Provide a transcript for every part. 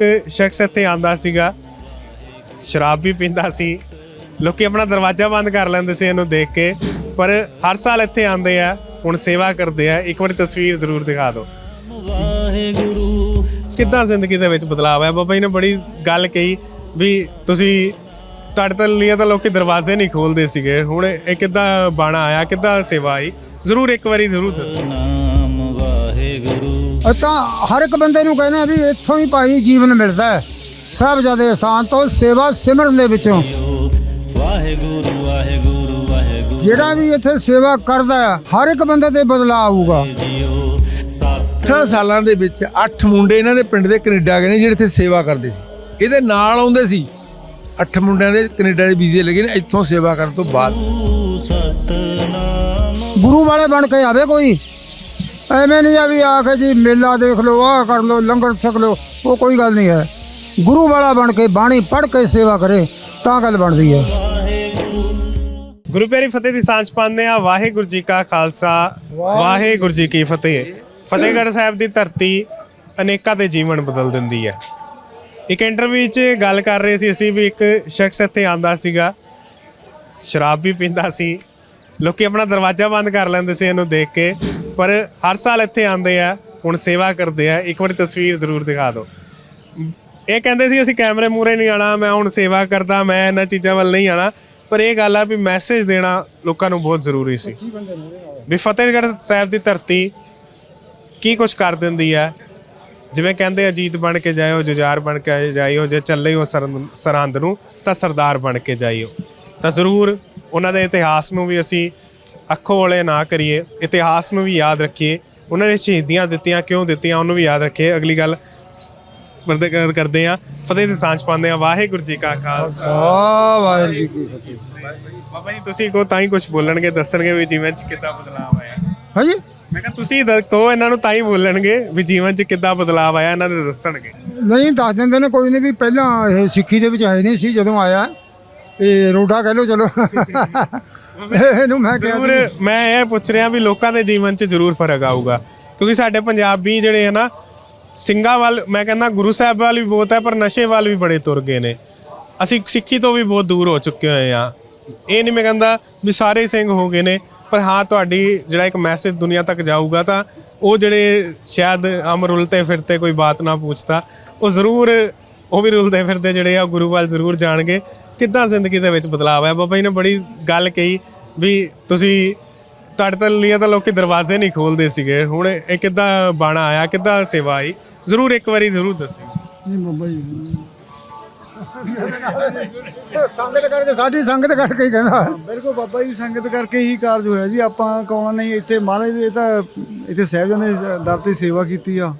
ਇੱਕ ਸ਼ਖਸ ਇੱਥੇ ਆਂਦਾ ਸੀਗਾ। ਸ਼ਰਾਬ ਵੀ ਪੀਂਦਾ ਸੀ। ਲੋਕੀ ਆਪਣਾ ਦਰਵਾਜ਼ਾ ਬੰਦ ਕਰ ਲੈਂਦੇ ਸੀ ਇਹਨੂੰ ਦੇਖ ਕੇ। ਪਰ ਹਰ ਸਾਲ ਇੱਥੇ ਆਂਦੇ ਆ ਹੁਣ ਸੇਵਾ ਕਰਦੇ ਆ। ਇੱਕ ਵਾਰੀ ਤਸਵੀਰ ਜ਼ਰੂਰ ਦਿਖਾ ਦਿਓ। ਵਾਹਿਗੁਰੂ। ਕਿੱਦਾਂ ਜ਼ਿੰਦਗੀ ਦੇ ਵਿੱਚ ਬਦਲਾਅ ਆਇਆ? ਬਾਬਾ ਜੀ ਨੇ ਬੜੀ ਗੱਲ ਕਹੀ ਵੀ ਤੁਸੀਂ ਤੁਹਾਡੇ ਤੋਂ ਲਈ ਤਾਂ ਲੋਕੀ ਦਰਵਾਜ਼ੇ ਨਹੀਂ ਖੋਲਦੇ ਸੀਗੇ। ਹੁਣ ਇਹ ਕਿੱਦਾਂ ਬਾਣਾ ਆਇਆ ਕਿੱਦਾਂ ਸੇਵਾ ਆਈ? ਜ਼ਰੂਰ ਇੱਕ ਵਾਰੀ ਜ਼ਰੂਰ ਦੱਸੋ। ਤਾਂ ਹਰ ਇੱਕ ਬੰਦੇ ਨੂੰ ਕਹਿੰਦੇ ਆ ਵੀ ਇੱਥੋਂ ਹੀ ਭਾਈ ਜੀਵਨ ਮਿਲਦਾ ਹੈ। ਸਾਹਿਬਜ਼ਾਦੇ ਸਥਾਨ ਤੋਂ ਸੇਵਾ ਸਿਮਰਨ ਦੇ ਵਿੱਚੋਂ। ਵਾਹਿਗੁਰੂ ਵਾਹਿਗੁਰੂ ਵਾਹਿਗੁਰੂ। ਜਿਹੜਾ ਵੀ ਇੱਥੇ ਸੇਵਾ ਕਰਦਾ ਹੈ ਹਰ ਇੱਕ ਬੰਦੇ ਤੇ ਬਦਲਾਅ ਆਊਗਾ। ਜੀਓ ਸਤ 18 ਸਾਲਾਂ ਦੇ ਵਿੱਚ 8 ਮੁੰਡੇ ਇਹਨਾਂ ਦੇ ਪਿੰਡ ਦੇ ਕੈਨੇਡਾ ਗਏ ਨੇ ਜਿਹੜੇ ਇੱਥੇ ਸੇਵਾ ਕਰਦੇ ਸੀ। ਇਹਦੇ ਨਾਲ ਆਉਂਦੇ ਸੀ। 8 ਮੁੰਡਿਆਂ ਦੇ ਕੈਨੇਡਾ ਦੇ ਵੀਜ਼ੇ ਲੱਗੇ ਨੇ ਇੱਥੋਂ ਸੇਵਾ ਕਰਨ ਤੋਂ ਬਾਅਦ। ਗੁਰੂ ਵਾਲੇ ਬਣ ਕੇ ਆਵੇ ਕੋਈ। ਐਵੇਂ ਨਹੀਂ ਆ ਵੀ ਆ ਕੇ ਜੀ ਮੇਲਾ ਦੇਖ ਲਓ ਆਹ ਕਰ ਲਓ ਲੰਗਰ ਛਕ ਲਓ ਉਹ ਕੋਈ ਗੱਲ ਨਹੀਂ ਹੈ। ਗੁਰੂ ਵਾਲਾ ਬਣ ਕੇ ਬਾਣੀ ਪੜ੍ਹ ਕੇ ਸੇਵਾ ਕਰੇ ਤਾਂ ਗੱਲ ਬਣਦੀ ਹੈ। ਗੁਰੂ ਪਿਆਰੀ ਫਤਿਹ ਦੀ ਸਾਂਝ ਪਾਉਂਦੇ ਆ ਵਾਹਿਗੁਰੂ ਜੀ ਕਾ ਖਾਲਸਾ ਵਾਹਿਗੁਰੂ ਜੀ ਕੀ ਫਤਿਹ। ਫਤਿਹਗੜ੍ਹ ਸਾਹਿਬ ਦੀ ਧਰਤੀ ਅਨੇਕਾਂ ਦੇ ਜੀਵਨ ਬਦਲ ਦਿੰਦੀ ਹੈ। ਇੱਕ ਇੰਟਰਵਿਊ 'ਚ ਗੱਲ ਕਰ ਰਹੇ ਸੀ ਅਸੀਂ ਵੀ ਇੱਕ ਸ਼ਖਸ ਇੱਥੇ ਆਂਦਾ ਸੀਗਾ। ਸ਼ਰਾਬ ਵੀ ਪੀਂਦਾ ਸੀ। ਲੋਕੀ ਆਪਣਾ ਦਰਵਾਜ਼ਾ ਬੰਦ ਕਰ ਲੈਂਦੇ ਸੀ ਇਹਨੂੰ ਦੇਖ ਕੇ। ਪਰ ਹਰ ਸਾਲ ਇੱਥੇ ਆਂਦੇ ਆ ਹੁਣ ਸੇਵਾ ਕਰਦੇ ਆ। ਇੱਕ ਵਾਰੀ ਤਸਵੀਰ ਜ਼ਰੂਰ ਦਿਖਾ ਦਿਓ। ਇਹ ਕਹਿੰਦੇ ਸੀ ਅਸੀਂ ਕੈਮਰੇ ਮੂਰੇ ਨਹੀਂ ਆਣਾ ਮੈਂ ਹੁਣ ਸੇਵਾ ਕਰਦਾ ਮੈਂ ਇਹਨਾਂ ਚੀਜ਼ਾਂ ਵੱਲ ਨਹੀਂ ਆਣਾ ਪਰ ਇਹ ਗੱਲ ਆ ਵੀ ਮੈਸੇਜ ਦੇਣਾ ਲੋਕਾਂ ਨੂੰ ਬਹੁਤ ਜ਼ਰੂਰੀ ਸੀ। ਵੀ ਫਤਿਹਗੜ੍ਹ ਸਾਹਿਬ ਦੀ ਧਰਤੀ ਕੀ ਕੁਝ ਕਰ ਦਿੰਦੀ ਹੈ ਜਿਵੇਂ ਕਹਿੰਦੇ ਅਜੀਤ ਬਣ ਕੇ ਜਾਇਓ ਜੁਝਾਰ ਬਣ ਕੇ ਜਾਇਓ ਜੇ ਚੱਲੇ ਹੋ ਸਰੰਦ- ਨੂੰ ਤਾਂ ਸਰਦਾਰ ਬਣ ਕੇ ਜਾਇਓ। ਤਾਂ ਜ਼ਰੂਰ ਉਹਨਾਂ ਦੇ ਇਤਿਹਾਸ ਨੂੰ ਵੀ ਅਸੀਂ ਅੱਖੋਂ ਵਾਲੇ ਨਾ ਕਰੀਏ ਇਤਿਹਾਸ ਨੂੰ ਵੀ ਯਾਦ ਰੱਖੀਏ। ਉਹਨਾਂ ਨੇ ਸ਼ਹੀਦੀਆਂ ਦਿੱਤੀਆਂ ਕਿਉਂ ਦਿੱਤੀਆਂ ਉਹਨੂੰ ਵੀ ਯਾਦ ਰੱਖੀਏ। ਅਗਲੀ ਗੱਲ ਵਰਦੇ ਕਰ- ਕਰਦੇ ਆ ਫਤਿਹ ਦੀ ਸਾਂਝ ਪਾਉਂਦੇ ਆ ਵਾਹਿਗੁਰੂ ਜੀ ਕਾ ਖਾਲਸਾ। ਵਾਹਿਗੁਰੂ ਜੀ ਕੀ ਫਤਿਹ। ਬਾਬਾ ਜੀ ਤੁਸੀਂ ਕੋ ਤਾਂ ਹੀ ਕੁਝ ਬੋਲਣਗੇ ਦੱਸਣਗੇ ਵੀ ਜੀਵਨ 'ਚ ਕਿੱਦਾਂ ਬਦਲਾਅ ਆਇਆ। ਹਾਂਜੀ? ਮੈਂ ਕਿਹਾ ਤੁਸੀਂ ਕਹੋ ਇਹਨਾਂ ਨੂੰ ਤਾਂ ਹੀ ਬੋਲਣਗੇ ਵੀ ਜੀਵਨ 'ਚ ਕਿੱਦਾਂ ਬਦਲਾਅ ਆਇਆ ਇਹਨਾਂ ਦੇ ਦੱਸਣਗੇ। ਨਹੀਂ ਦੱਸ ਦਿੰਦੇ ਨੇ ਕੋਈ ਨਹੀਂ ਵੀ ਪਹਿਲਾਂ ਇਹ ਸਿੱਖੀ ਦੇ ਵਿੱਚ ਆਏ ਨਹੀਂ ਸੀ ਜਦੋਂ ਆਇਆ। ਇਹ ਰੋਡਾ ਕਹਿ ਲਓ ਚਲੋ। ਇਹਨੂੰ ਮੈਂ ਕਿਹਾ ਜ਼ਰੂਰ ਮੈਂ ਇਹ ਪੁੱਛ ਰਿਹਾ ਵੀ ਲੋਕਾਂ ਦੇ ਜੀਵਨ 'ਚ ਜ਼ਰੂਰ ਫ਼ਰਕ ਆਊਗਾ। ਕਿਉਂਕਿ ਸਾਡੇ ਪੰਜਾਬੀ ਜਿਹੜੇ ਹੈ ਨਾ ਸਿੰਘਾਂ ਵੱਲ ਮੈਂ ਕਹਿੰਦਾ ਗੁਰੂ ਸਾਹਿਬ ਵੱਲ ਵੀ ਬਹੁਤ ਹੈ ਪਰ ਨਸ਼ੇ ਵੱਲ ਵੀ ਬੜੇ ਤੁਰ ਗਏ ਨੇ। ਅਸੀਂ ਸਿੱਖੀ ਤੋਂ ਵੀ ਬਹੁਤ ਦੂਰ ਹੋ ਚੁੱਕੇ ਹੋਏ ਆ ਇਹ ਨਹੀਂ ਮੈਂ ਕਹਿੰਦਾ ਵੀ ਸਾਰੇ ਸਿੰਘ ਹੋ ਗਏ ਨੇ ਪਰ ਹਾਂ ਤੁਹਾਡੀ ਜਿਹੜਾ ਇੱਕ ਮੈਸੇਜ ਦੁਨੀਆ ਤੱਕ ਜਾਊਗਾ ਤਾਂ ਉਹ ਜਿਹੜੇ ਸ਼ਾਇਦ ਅਮ ਰੁਲਤੇ ਫਿਰਤੇ ਕੋਈ ਬਾਤ ਨਾ ਪੁੱਛਦਾ ਉਹ ਜ਼ਰੂਰ ਉਹ ਵੀ ਰੁਲਦੇ ਫਿਰਦੇ ਜਿਹੜੇ ਆ ਗੁਰੂ ਵੱਲ ਜ਼ਰੂਰ ਜਾਣਗੇ। ਕਿੱਦਾਂ ਜ਼ਿੰਦਗੀ ਦੇ ਵਿੱਚ ਬਦਲਾਅ ਆਇਆ ਬਾਬਾ ਜੀ ਨੇ ਬੜੀ ਗੱਲ ਕਹੀ ਵੀ ਤੁਸੀਂ ਤੁਹਾਡੇ ਤੋਂ ਲਈ ਤਾਂ ਲੋਕੀ ਦਰਵਾਜ਼ੇ ਨਹੀਂ ਖੋਲਦੇ ਸੀਗੇ। ਹੁਣ ਇਹ ਕਿੱਦਾਂ ਬਾਣਾ ਆਇਆ ਕਿੱਦਾਂ ਸੇਵਾ ਆਈ? ਜ਼ਰੂਰ ਇੱਕ ਵਾਰੀ ਜ਼ਰੂਰ ਦੱਸਿਓ। ਨਹੀਂ ਬਾਬਾ ਜੀ। ਸੰਗਤ ਕਰਕੇ ਸਾਡੀ ਸੰਗਤ ਕਰਕੇ ਹੀ ਕਹਿੰਦਾ। ਬਿਲਕੁਲ ਬਾਬਾ ਜੀ ਸੰਗਤ ਕਰਕੇ ਹੀ ਕਾਰਜ ਹੋਇਆ ਜੀ। ਆਪਾਂ ਕੌਣ ਨਹੀਂ ਇੱਥੇ ਮਹਾਰਾਜ ਦੇ ਤਾਂ ਇੱਥੇ ਸਾਹਿਬਜ਼ਾਦੇ ਦੇ ਦਰ ਤੇ ਸੇਵਾ ਕੀਤੀ ਆ।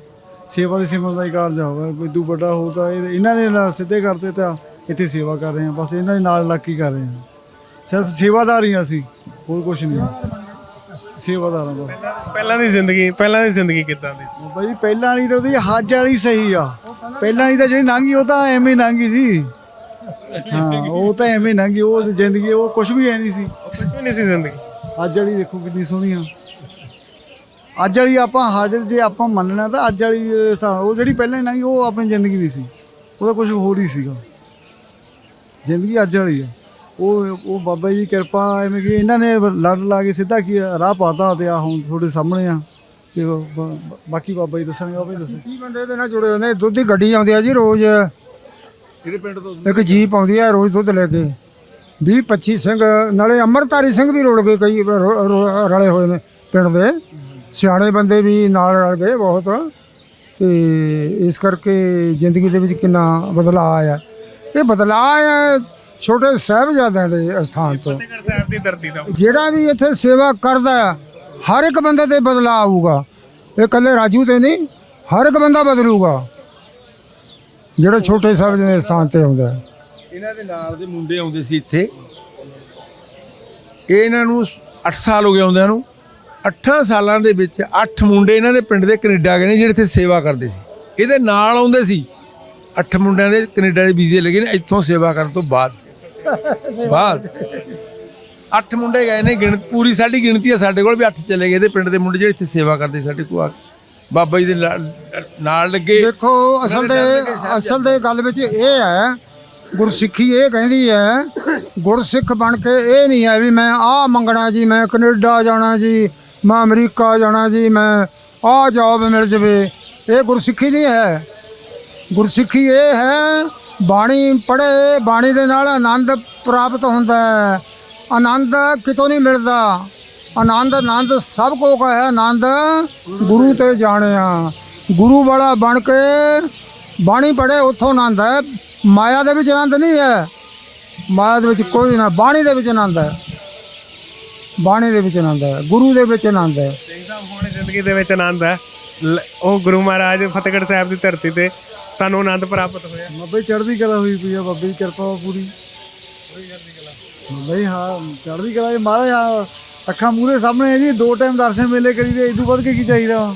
ਸੇਵਾ ਦੇ ਸਿਮਰਨ ਦਾ ਹੀ ਕਾਰਜ ਹੋਵੇ ਕੋਈ ਦੂ ਵੱਡਾ ਹੋ ਤਾਂ ਇਹ- ਇਹਨਾਂ ਦੇ ਨਾਲ ਸਿੱਧੇ ਕਰਦੇ ਤਾਂ ਇੱਥੇ ਸੇਵਾ ਕਰ ਰਹੇ ਆ ਬਸ ਇਹਨਾਂ ਦੇ ਨਾਲ ਲੱਗ ਕੇ ਹੀ ਕਰ ਰਹੇ ਆ ਸਿਰਫ ਸੇਵਾਦਾਰ ਹੀ ਅਸੀਂ ਹੋਰ ਕੁਝ ਨਹੀਂ। ਸੇਵਾਦਾਰ ਬਸ। ਪਹਿਲਾਂ ਦੀ ਜ਼ਿੰਦਗੀ ਪਹਿਲਾਂ ਦੀ ਜ਼ਿੰਦਗੀ ਕਿੱਦਾਂ ਦੀ ਸੀ? ਜੀ ਪਹਿਲਾਂ ਵਾਲੀ ਤਾਂ ਉਹਦੀ ਹੱਜ ਵਾਲੀ ਸਹੀ ਆ। ਪਹਿਲਾਂ ਵਾਲੀ ਤਾਂ ਜਿਹੜੀ ਲੰਘੀ ਉਹ ਤਾਂ ਐਵੇਂ ਲੰਘੀ ਸੀ। ਹਾਂ ਉਹ ਤਾਂ ਐਵੇਂ ਲੰਘੀ ਉਹ ਜ਼ਿੰਦਗੀ ਉਹ ਕੁਝ ਵੀ ਐ ਨਹੀਂ ਸੀ। ਕੁਝ ਵੀ ਨਹੀਂ ਸੀ ਜ਼ਿੰਦਗੀ। ਅੱਜ ਵਾਲੀ ਦੇਖੋ ਕਿੰਨੀ ਸੋਹਣੀ ਆ। ਅੱਜ ਵਾਲੀ ਆਪਾਂ ਹਾਜ਼ਰ ਜੇ ਆਪਾਂ ਮੰਨਣਾ ਤਾਂ ਅੱਜ ਵਾਲੀ ਉਹ ਜਿਹੜੀ ਪਹਿਲਾਂ ਹੀ ਲੰਘੀ ਉਹ ਆਪਣੀ ਜ਼ਿੰਦਗੀ ਨਹੀਂ ਸੀ। ਉਹਦਾ ਕੁਝ ਹੋਰ ਹੀ ਸੀਗਾ। ਜ਼ਿੰਦਗੀ ਅੱਜ ਵਾਲੀ ਆ। ਉਹ ਉਹ ਬਾਬਾ ਜੀ ਦੀ ਕਿਰਪਾ ਐਵੇਂ ਕਿ ਇਹਨਾਂ ਨੇ ਲੜ ਲਾ ਕੇ ਸਿੱਧਾ ਕੀ ਰਾਹ ਪਾਤਾ ਤੇ ਆ ਹੁਣ ਤੁਹਾਡੇ ਸਾਹਮਣੇ ਆ। ਤੇ ਉਹ ਬਾਕੀ ਬਾਬਾ ਜੀ ਦੱਸਣਗੇ ਬਾਬਾ ਜੀ ਦੱਸੋ ਕੀ ਬੰਦੇ ਦੇ ਨਾਲ ਜੁੜੇ ਹੋਏ ਨੇ? ਦੁੱਧ ਦੀ ਗੱਡੀ ਆਉਂਦੀ ਆ ਜੀ ਰੋਜ਼। ਇਹਦੇ ਪਿੰਡ ਤੋਂ? ਇੱਕ ਜੀਪ ਆਉਂਦੀ ਆ ਰੋਜ਼ ਦੁੱਧ ਲੈ ਕੇ। 20 25 ਸਿੰਘ ਨਾਲੇ ਅੰਮ੍ਰਿਤਧਾਰੀ ਸਿੰਘ ਵੀ ਰੁੜ ਗਏ ਕਈ ਰਲੇ ਹੋਏ ਨੇ ਪਿੰਡ ਦੇ। ਸਿਆਣੇ ਬੰਦੇ ਵੀ ਨਾਲ ਰਲ ਗਏ ਬਹੁਤ। ਤੇ ਇਸ ਕਰਕੇ ਜ਼ਿੰਦਗੀ ਦੇ ਵਿੱਚ ਕਿੰਨਾ ਬਦਲਾਅ ਆਇਆ। ਇਹ ਬਦਲਾਅ ਆਇਆ ਛੋਟੇ ਸਾਹਿਬਜ਼ਾਦਿਆਂ ਦੇ ਅਸਥਾਨ ਤੋਂ। ਫਤਿਹਗੜ੍ਹ ਸਾਹਿਬ ਦੀ ਧਰਤੀ ਦਾ। ਜਿਹੜਾ ਵੀ ਇੱਥੇ ਸੇਵਾ ਕਰਦਾ ਹੈ, ਹਰ ਇੱਕ ਬੰਦੇ ਤੇ ਬਦਲਾਅ ਆਊਗਾ। ਇਹ ਇਕੱਲੇ ਰਾਜੂ ਤੇ ਨਹੀਂ ਹਰ ਇੱਕ ਬੰਦਾ ਬਦਲੂਗਾ। ਜਿਹੜਾ ਛੋਟੇ ਸਾਹਿਬ ਦੇ ਸਥਾਨ ਤੇ ਆਉਂਦਾ ਹੈ। ਇਹਨਾਂ ਦੇ ਨਾਲ ਦੇ ਮੁੰਡੇ ਆਉਂਦੇ ਸੀ ਇੱਥੇ। ਇਹ ਇਹਨਾਂ ਨੂੰ 8 ਸਾਲ ਹੋ ਗਏ ਆਉਂਦਿਆਂ ਨੂੰ। 8 ਸਾਲਾਂ ਦੇ ਵਿੱਚ 8 ਮੁੰਡੇ ਇਹਨਾਂ ਦੇ ਪਿੰਡ ਦੇ ਕੈਨੇਡਾ ਗਏ ਨੇ ਜਿਹੜੇ ਇੱਥੇ ਸੇਵਾ ਕਰਦੇ ਸੀ। ਇਹਦੇ ਨਾਲ ਆਉਂਦੇ ਸੀ। 8 ਮੁੰਡਿਆਂ ਦੇ ਕੈਨੇਡਾ ਦੇ ਵੀਜ਼ੇ ਲੱਗੇ ਨੇ ਇੱਥੋਂ ਸੇਵਾ ਕਰਨ ਤੋਂ ਬਾਅਦ। ਬਾਅਦ। 8 ਮੁੰਡੇ ਗਏ ਨੇ ਗਿਣ ਪੂਰੀ ਸਾਡੀ ਗਿਣਤੀ ਆ ਸਾਡੇ ਕੋਲ ਵੀ 8 ਚਲੇ ਗਏ ਇਹਦੇ ਪਿੰਡ ਦੇ ਮੁੰਡੇ ਜਿਹੜੇ ਇੱਥੇ ਸੇਵਾ ਕਰਦੇ ਸਾਡੇ ਕੋਲ ਆ ਕੇ। ਬਾਬਾ ਜੀ ਦੇ ਨਾਲ- ਨਾਲ ਲੱਗੇ। ਦੇਖੋ ਅਸਲ ਦੇ ਅਸਲ ਦੇ ਗੱਲ ਵਿੱਚ ਇਹ ਹੈ ਗੁਰਸਿੱਖੀ ਇਹ ਕਹਿੰਦੀ ਹੈ ਗੁਰਸਿੱਖ ਬਣ ਕੇ ਇਹ ਨਹੀਂ ਹੈ ਵੀ ਮੈਂ ਆਹ ਮੰਗਣਾ ਜੀ ਮੈਂ ਕੈਨੇਡਾ ਜਾਣਾ ਜੀ ਮੈਂ ਅਮਰੀਕਾ ਜਾਣਾ ਜੀ ਮੈਂ ਆਹ ਜੌਬ ਮਿਲ ਜਵੇ। ਇਹ ਗੁਰਸਿੱਖੀ ਨਹੀਂ ਹੈ। ਗੁਰਸਿੱਖੀ ਇਹ ਹੈ, ਬਾਣੀ ਪੜ੍ਹੇ, ਬਾਣੀ ਦੇ ਨਾਲ ਆਨੰਦ ਪ੍ਰਾਪਤ ਹੁੰਦਾ ਹੈ। ਆਨੰਦ ਕਿਤੋਂ ਨਹੀਂ ਮਿਲਦਾ। ਆਨੰਦ ਆਨੰਦ ਸਭ ਕੋ ਕਾ ਹੈ ਆਨੰਦ ਗੁਰੂ ਤੇ ਜਾਣਿਆ। ਗੁਰੂ ਵਾਲਾ ਬਣ ਕੇ ਬਾਣੀ ਪੜ੍ਹੇ, ਉੱਥੋਂ ਆਨੰਦ ਹੈ। ਮਾਇਆ ਦੇ ਵਿੱਚ ਆਨੰਦ ਨਹੀਂ ਹੈ। ਮਾਇਆ ਦੇ ਵਿੱਚ ਕੋਈ ਨਾ, ਬਾਣੀ ਦੇ ਵਿੱਚ ਆਨੰਦ ਹੈ। ਬਾਣੀ ਦੇ ਵਿੱਚ ਆਨੰਦ ਹੈ। ਗੁਰੂ ਦੇ ਵਿੱਚ ਆਨੰਦ ਹੈ। ਸਿੰਘ ਸਾਹਿਬ, ਹੁਣ ਜ਼ਿੰਦਗੀ ਦੇ ਵਿੱਚ ਆਨੰਦ ਹੈ। ਉਹ ਗੁਰੂ ਮਹਾਰਾਜ ਫਤਿਹਗੜ੍ਹ ਸਾਹਿਬ ਦੀ ਧਰਤੀ ਤੇ ਤੁਹਾਨੂੰ ਆਨੰਦ ਪ੍ਰਾਪਤ ਹੋਇਆ? ਬਾਬੇ ਚੜ੍ਹਦੀ ਕਲਾ ਹੋਈ ਪਈ ਆ ਬਾਬੇ ਦੀ ਕਿਰਪਾ ਵਾ ਪੂਰੀ। ਬਾਬਾ ਜੀ ਹਾਂ ਚੜ੍ਹਦੀ ਕਲਾ ਜੀ ਮਹਾਰਾਜ ਅੱਖਾਂ ਮੂਰੇ ਸਾਹਮਣੇ ਹੈ ਜੀ ਦੋ ਟਾਈਮ ਦਰਸ਼ਨ ਮੇਲੇ ਕਰੀਦੇ ਇਦੋਂ ਵੱਧ ਕੇ ਕੀ ਚਾਹੀਦਾ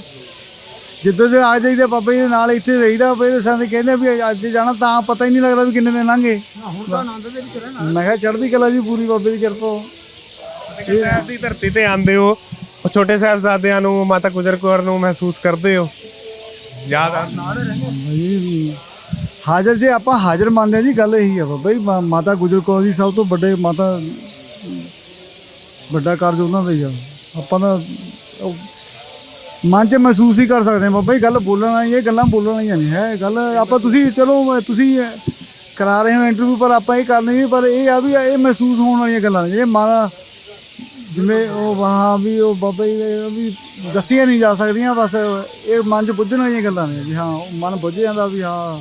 ਜਿੱਦਾਂ ਦੇ ਆ ਜਾਈਦੇ ਬਾਬਾ ਜੀ ਦੇ ਨਾਲ ਇੱਥੇ ਰਹੀਦਾ ਫਿਰ ਸਾਨੂੰ ਕਹਿੰਦੇ ਆ ਵੀ ਅੱਜ ਜਾਣਾ ਤਾਂ ਪਤਾ ਹੀ ਨਹੀਂ ਲੱਗਦਾ ਵੀ ਕਿੰਨੇ ਦਿਨ ਲੰਘੇ। ਹੁਣ ਤਾਂ ਆਨੰਦ ਦੇ ਵਿੱਚ ਰਹਿਣਾ। ਮੈਂ ਕਿਹਾ ਚੜ੍ਹਦੀ ਕਲਾ ਜੀ ਪੂਰੀ ਬਾਬੇ ਦੀ ਕਿਰਪਾ ਵਾ। ਸਾਹਿਬ ਦੀ ਧਰਤੀ ਤੇ ਆਂਦੇ ਹੋ ਉਹ ਛੋਟੇ ਸਾਹਿਬਜ਼ਾਦਿਆਂ ਨੂੰ ਮਾਤਾ ਗੁਜਰ ਕੌਰ ਨੂੰ ਮਹਿਸੂਸ ਕਰਦੇ ਹੋ? ਯਾਦ ਆ? ਜੀ ਹਾਜ਼ਰ ਜੇ ਆਪਾਂ ਹਾਜ਼ਰ ਮੰਨਦੇ ਆ ਜੀ, ਗੱਲ ਇਹੀ ਆ ਬਾਬਾ ਜੀ, ਮਾ- ਮਾਤਾ ਗੁਜਰ ਕੌਰ ਜੀ ਸਭ ਤੋਂ ਵੱਡੇ ਮਾਤਾ, ਵੱਡਾ ਕਾਰਜ ਉਹਨਾਂ ਦਾ ਹੀ ਆ। ਆਪਾਂ ਤਾਂ ਉਹ ਮਨ 'ਚ ਮਹਿਸੂਸ ਹੀ ਕਰ ਸਕਦੇ ਆ ਬਾਬਾ ਜੀ, ਗੱਲ ਬੋਲਣ ਵਾਲੀ ਇਹ ਗੱਲਾਂ ਬੋਲਣ ਵਾਲੀਆਂ ਨਹੀਂ ਹੈ। ਗੱਲ ਆਪਾਂ ਤੁਸੀਂ ਚਲੋ, ਤੁਸੀਂ ਕਰਾ ਰਹੇ ਹੋ ਇੰਟਰਵਿਊ ਪਰ ਆਪਾਂ ਇਹ ਕਰਨੀ ਨਹੀਂ, ਪਰ ਇਹ ਆ ਵੀ ਇਹ ਮਹਿਸੂਸ ਹੋਣ ਵਾਲੀਆਂ ਗੱਲਾਂ ਨੇ, ਜਿਹੜੇ ਮਾਤਾ ਜਿਵੇਂ ਉਹ ਵਾਹ ਵੀ ਉਹ ਬਾਬਾ ਜੀ ਦੇ ਵੀ ਦੱਸੀਆਂ ਨਹੀਂ ਜਾ ਸਕਦੀਆਂ ਬਸ ਇਹ ਮਨ 'ਚ ਬੁੱਝਣ ਵਾਲੀਆਂ ਗੱਲਾਂ ਨੇ ਵੀ ਹਾਂ ਉਹ ਮਨ ਬੁੱਝ ਜਾਂਦਾ ਵੀ ਹਾਂ।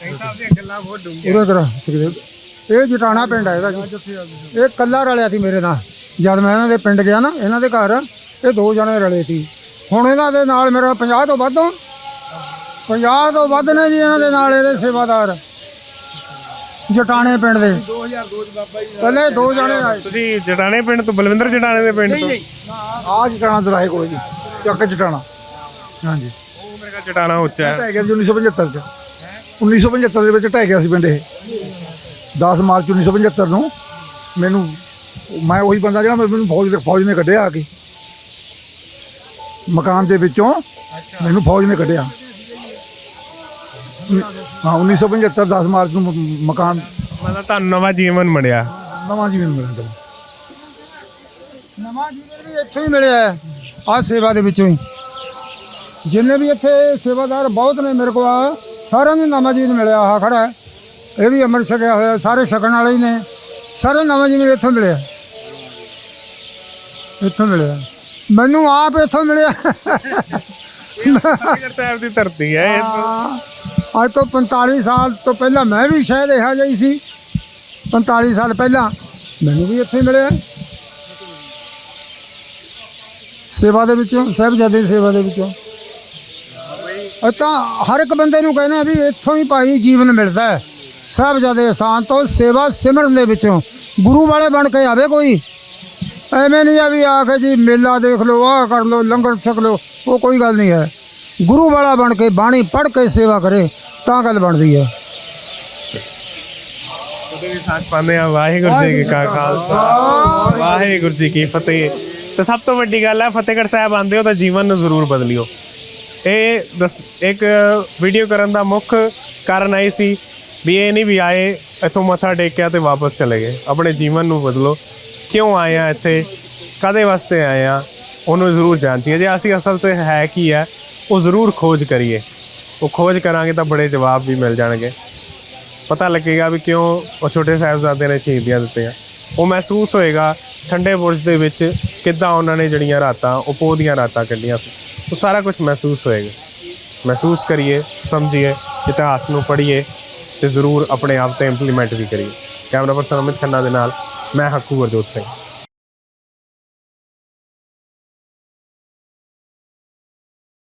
ਸਿੰਘ ਸਾਹਿਬ ਦੀਆਂ ਗੱਲਾਂ ਬਹੁਤ ਡੂੰਘੀਆਂ ਉਰੇ ਸੁਖਦੇਵ। ਇਹ ਜਟਾਣਾ ਪਿੰਡ ਹੈ ਇਹਦਾ ਜੀ। ਇਹ ਕੱਲਾ ਰਲਿਆ ਸੀ ਮੇਰੇ ਨਾਲ। ਜਦ ਮੈਂ ਇਹਨਾਂ ਦੇ ਪਿੰਡ ਗਿਆ ਨਾ ਇਹਨਾਂ ਦੇ ਘਰ ਇਹ ਦੋ ਜਣੇ ਰਲੇ ਸੀ। ਹੁਣ ਇਹਨਾਂ ਦੇ ਨਾਲ ਮੇਰਾ 50 ਤੋਂ ਵੱਧ 50 ਤੋਂ ਵੱਧ ਨੇ ਜੀ ਇਹਨਾਂ ਦੇ ਨਾਲ ਇਹਦੇ ਸੇਵਾਦਾਰ। ਜਟਾਣੇ ਪਿੰਡ ਦੇ। 2002 ਚ ਬਾਬਾ ਜੀ ਪਹਿਲੇ ਦੋ ਜਣੇ ਆਏ। ਤੁਸੀਂ ਜਟਾਣੇ ਪਿੰਡ ਤੋਂ ਬਲਵਿੰਦਰ ਜਟਾਣੇ ਦੇ ਪਿੰਡ ਤੋਂ? ਆ ਜਟਾਣਾ ਦਰਾਏ ਕੋਲ ਜੀ ਚੱਕ ਜਟਾਣਾ। ਹਾਂਜੀ। ਉਹ ਮੇਰੇ ਕੋਲ ਜਟਾਣਾ ਉੱਚਾ ਹੈ। ਢਹਿ ਗਿਆ ਜੀ 1975 ਚ। 1975 ਦੇ ਵਿੱਚ ਢਹਿ ਗਿਆ ਸੀ ਪਿੰਡ ਇਹ। 10 ਮਾਰਚ 1975 ਨੂੰ ਮੈਨੂੰ ਮੈਂ ਉਹੀ ਬੰਦਾ ਜਿਹੜਾ ਮੈਨੂੰ ਫੌਜ ਦੇ ਫੌਜ ਨੇ ਕੱਢਿਆ ਆ ਕੇ। ਮਕਾਨ ਦੇ ਵਿੱਚੋਂ ਮੈਨੂੰ ਫੌਜ ਨੇ ਕੱਢਿਆ। ਹਾਂ 1975 10 ਮਾਰਚ ਨੂੰ ਮ- ਮਕਾਨ ਮਤਲਬ ਤੁਹਾਨੂੰ ਨਵਾਂ ਜੀਵਨ ਮਿਲਿਆ। ਨਵਾਂ ਜੀਵਨ ਮਿਲਿਆ ਨਵਾਂ ਜੀਵਨ ਵੀ ਇੱਥੋਂ ਹੀ ਮਿਲਿਆ ਆ ਸੇਵਾ ਦੇ ਵਿੱਚੋਂ ਹੀ। ਜਿੰਨੇ ਵੀ ਇੱਥੇ ਸੇਵਾਦਾਰ ਬਹੁਤ ਨੇ ਮੇਰੇ ਕੋਲ ਆ, ਸਾਰਿਆਂ ਨੂੰ ਨਵਾਂ ਜੀਵਨ ਮਿਲਿਆ ਆ ਖੜਾ ਹੈ। ਇਹ ਵੀ ਅੰਮ੍ਰਿਤ ਛਕਿਆ ਹੋਇਆ ਸਾਰੇ ਛਕਣ ਵਾਲੇ ਹੀ ਨੇ। ਸਾਰੇ ਨਵਾਂ ਜੀਵਨ ਇੱਥੋਂ ਮਿਲਿਆ। ਇੱਥੋਂ ਮਿਲਿਆ। ਮੈਨੂੰ ਆਪ ਇੱਥੋਂ ਮਿਲਿਆ। ਫਤਿਹਗੜ੍ਹ ਸਾਹਿਬ ਦੀ ਧਰਤੀ ਹੈ ਇਹ ਅੱਜ ਤੋਂ 45 ਸਾਲ ਤੋਂ ਪਹਿਲਾਂ ਮੈਂ ਵੀ ਸ਼ਹਿਰ ਇਹੋ ਜਿਹਾ ਹੀ ਸੀ। 45 ਸਾਲ ਪਹਿਲਾਂ ਮੈਨੂੰ ਵੀ ਇੱਥੇ ਮਿਲਿਆ। ਸੇਵਾ ਦੇ ਵਿੱਚੋਂ, ਸਾਹਿਬਜ਼ਾਦੇ ਦੀ ਸੇਵਾ ਦੇ ਵਿੱਚੋਂ। ਤਾਂ ਹਰ ਇੱਕ ਬੰਦੇ ਨੂੰ ਕਹਿੰਦਾ ਵੀ ਇੱਥੋਂ ਹੀ ਭਾਈ ਜੀਵਨ ਮਿਲਦਾ ਹੈ। ਸਾਹਿਬਜ਼ਾਦੇ ਸਥਾਨ ਤੋਂ ਸੇਵਾ ਸਿਮਰਨ ਦੇ ਵਿੱਚੋਂ ਗੁਰੂ ਵਾਲੇ ਬਣ ਕੇ ਆਵੇ ਕੋਈ। ਐਵੇਂ ਨਹੀਂ ਆ ਵੀ ਆ ਕੇ ਜੀ, ਮੇਲਾ ਦੇਖ ਲਓ, ਆਹ ਕਰ ਲਓ, ਲੰਗਰ ਛਕ ਲਓ, ਉਹ ਕੋਈ ਗੱਲ ਨਹੀਂ ਹੈ। ਗੁਰੂ ਵਾਲਾ ਬਣ ਕੇ ਬਾਣੀ ਪੜ੍ਹ ਕੇ ਸੇਵਾ ਕਰੇ। ਤਾਂ ਗੱਲ ਬਣਦੀ ਹੈ ਉਹਦੇ ਵੀ ਸਾਥ ਪਾਉਂਦੇ ਆ, ਵਾਹਿਗੁਰੂ ਜੀ ਕਾ ਖਾਲਸਾ। ਵਾਹਿਗੁਰੂ ਜੀ ਕੀ ਫਤਿਹ। ਤੇ ਸਭ ਤੋਂ ਵੱਡੀ ਗੱਲ ਹੈ ਫਤਿਹਗੜ੍ਹ ਸਾਹਿਬ ਆਂਦੇ ਹੋ ਤਾਂ ਜੀਵਨ ਨੂੰ ਜ਼ਰੂਰ ਬਦਲਿਓ। ਇਹ ਦਸ, ਇੱਕ ਵੀਡੀਓ ਕਰਨ ਦਾ ਮੁੱਖ ਕਾਰਨ ਇਹ ਸੀ ਵੀ ਇਹ ਨਹੀਂ ਵੀ ਆਏ, ਇੱਥੋਂ ਮੱਥਾ ਟੇਕਿਆ ਤੇ ਵਾਪਸ ਚਲੇ ਗਏ। ਆਪਣੇ ਜੀਵਨ ਨੂੰ ਬਦਲੋ। ਕਿਉਂ ਆਏ ਆ ਇੱਥੇ? ਕਦੇ ਵਾਸਤੇ ਆਏ ਆ? ਉਹਨੂੰ ਜ਼ਰੂਰ ਜਾਂਚੀਏ। ਜੇ ਅਸੀਂ ਅਸਲ ਤੇ ਹੈ ਕੀ ਹੈ ਉਹ ਜ਼ਰੂਰ ਖੋਜ ਕਰੀਏ। ਉਹ ਖੋਜ ਕਰਾਂਗੇ ਤਾਂ ਬੜੇ ਜਵਾਬ ਵੀ ਮਿਲ ਜਾਣਗੇ। ਪਤਾ ਲੱਗੇਗਾ ਵੀ ਕਿਉਂ ਉਹ ਛੋਟੇ ਸਾਹਿਬਜ਼ਾਦੇ ਨੇ ਸ਼ਹੀਦੀਆਂ ਦਿੱਤੀਆਂ। ਉਹ ਮਹਿਸੂਸ ਹੋਏਗਾ ਠੰਡੇ ਬੁਰਜ ਦੇ ਵਿੱਚ ਕਿੱਦਾਂ ਉਹਨਾਂ ਨੇ ਜਿਹੜੀਆਂ ਰਾਤਾਂ, ਉਹ ਪੋਹ ਦੀਆਂ ਰਾਤਾਂ ਕੱਢੀਆਂ ਸੀ। ਉਹ ਸਾਰਾ ਕੁਝ ਮਹਿਸੂਸ ਹੋਏਗਾ। ਮਹਿਸੂਸ ਕਰੀਏ, ਸਮਝੀਏ, ਇਤਿਹਾਸ ਨੂੰ ਪੜ੍ਹੀਏ ਤੇ ਜ਼ਰੂਰ ਆਪਣੇ ਆਪ ਤੇ ਇੰਪਲੀਮੈਂਟ ਵੀ ਕਰੀਏ। ਕੈਮਰਾ ਪਰਸਨ ਅਮਿਤ ਖੰਨਾ ਦੇ ਨਾਲ ਮੈਂ ਹੱਕੂ ਗੁਰਜੋਤ ਸਿੰਘ।